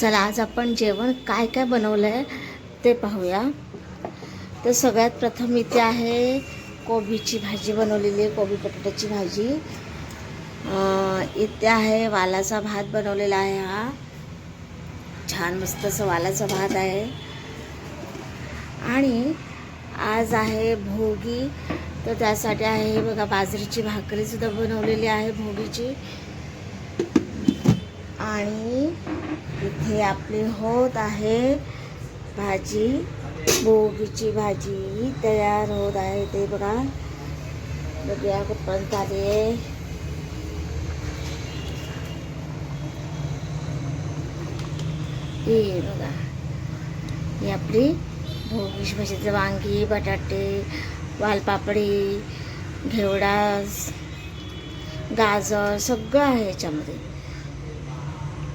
चला आज आपण जेवण काय काय बनवलं आहे ते पाहूया. तर सगळ्यात प्रथम इथे आहे कोबीची भाजी बनवलेली आहे कोबी बटाट्याची भाजी. इथे आहे वालाचा भात बनवलेला आहे हा. छान मस्त असं वालाचा भात आहे. आणि आज आहे भोगी. तर त्यासाठी आहे बघा बाजरीची भाकरीसुद्धा बनवलेली आहे भोगीची. आणि इथे आपली होत आहे भाजी बोगीची भाजी तयार होत आहे ते बघा. बघूया कुठपर्यंत आली आहे. हे बघा. ही आपली भोगीची भाजीचं वांगी बटाटे वालपापडी घेवडा गाजर सगळं आहे याच्यामध्ये.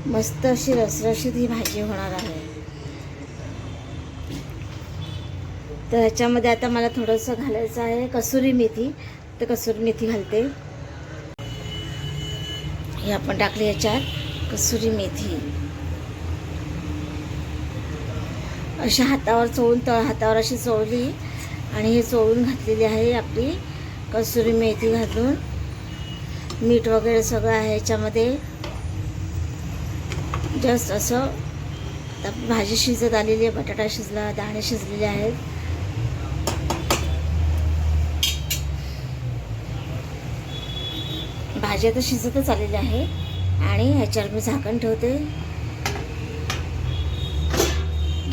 मस्त अशी रसरशीत ही भाजी होणार आहे. तर ह्याच्यामध्ये आता मला थोडंसं घालायचं आहे कसुरी मेथी. तर कसुरी मेथी घालते. हे आपण टाकली ह्याच्यात कसुरी मेथी. अशा हातावर चोळून तळ हातावर अशी चोळली आणि हे चोळून घातलेली आहे आपली कसुरी मेथी घालून. मीठ वगैरे सगळं आहे याच्यामध्ये जस्ट असं आता भाजी शिजत आलेली आहे बटाटा शिजला दाणे शिजलेले आहेत. भाजी आता शिजतच आलेली आहे आणि ह्याच्यावर मी झाकण ठेवते.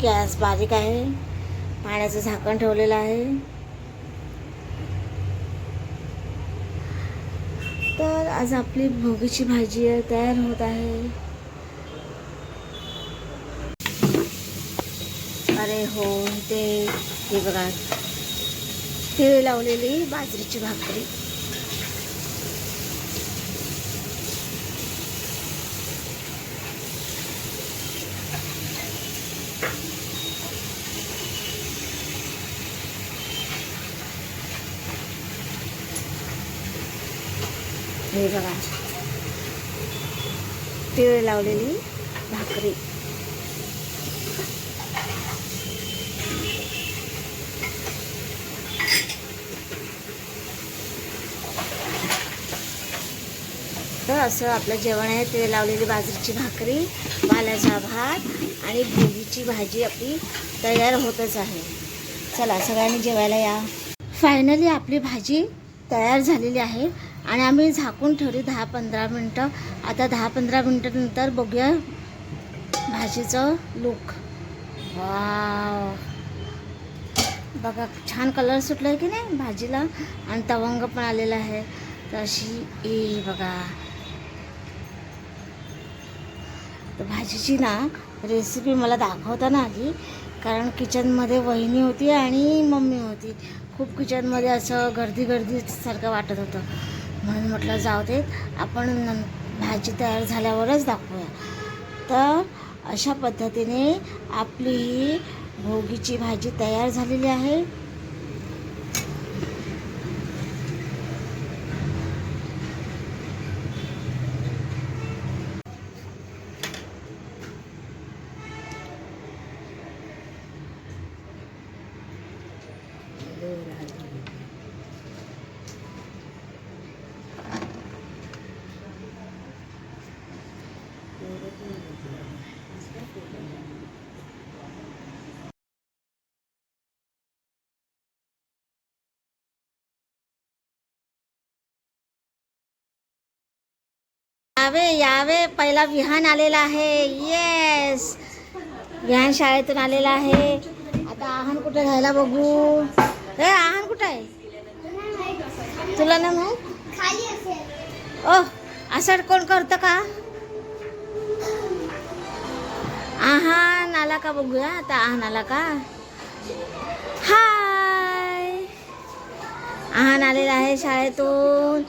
गॅस बारीक आहे पाण्याचं झाकण ठेवलेलं आहे. तर आज आपली भोगीची भाजी तयार होत आहे. हो ते हे बघा. तिळ लावलेली बाजरीची भाकरी. हे बघा. तिळ लावलेली भाकरी. तर असं आपलं जेवण आहे ते लावलेली बाजरीची भाकरी वालाचा भात आणि भोगीची भाजी आपली तयार होतच आहे. चला सगळ्यांनी जेवायला या. फायनली आपली भाजी तयार झालेली आहे आणि आम्ही झाकून ठेवली दहा पंधरा मिनटं. आता दहा पंधरा मिनटानंतर बघूया भाजीचं लुक वाव बघा छान कलर सुटला आहे की नाही भाजीला? आणि तवंग पण आलेला आहे. तर अशी ए बघा. तर भाजीची ना रेसिपी मला दाखवताना आली कारण किचनमध्ये वहिनी होती आणि मम्मी होती. खूप किचनमध्ये असं गर्दी गर्दी सारखं वाटत होतं. म्हणून म्हटलं जाऊ देत आपण भाजी तयार झाल्यावरच दाखवूया. तर अशा पद्धतीने आपली ही भोगीची भाजी तयार झालेली आहे. यावे यावे. पहिला विहान आलेला आहे. येस विहान शाळेतून आलेला आहे. आता आहान कुठे घ्यायला बघू? ए आहान कुठं आहे? तुला ना माहीत? ओ असं कोण करतं का? आहान आला का बघूया. आता आहान आला का? आहान आलेला आहे शाळेतून.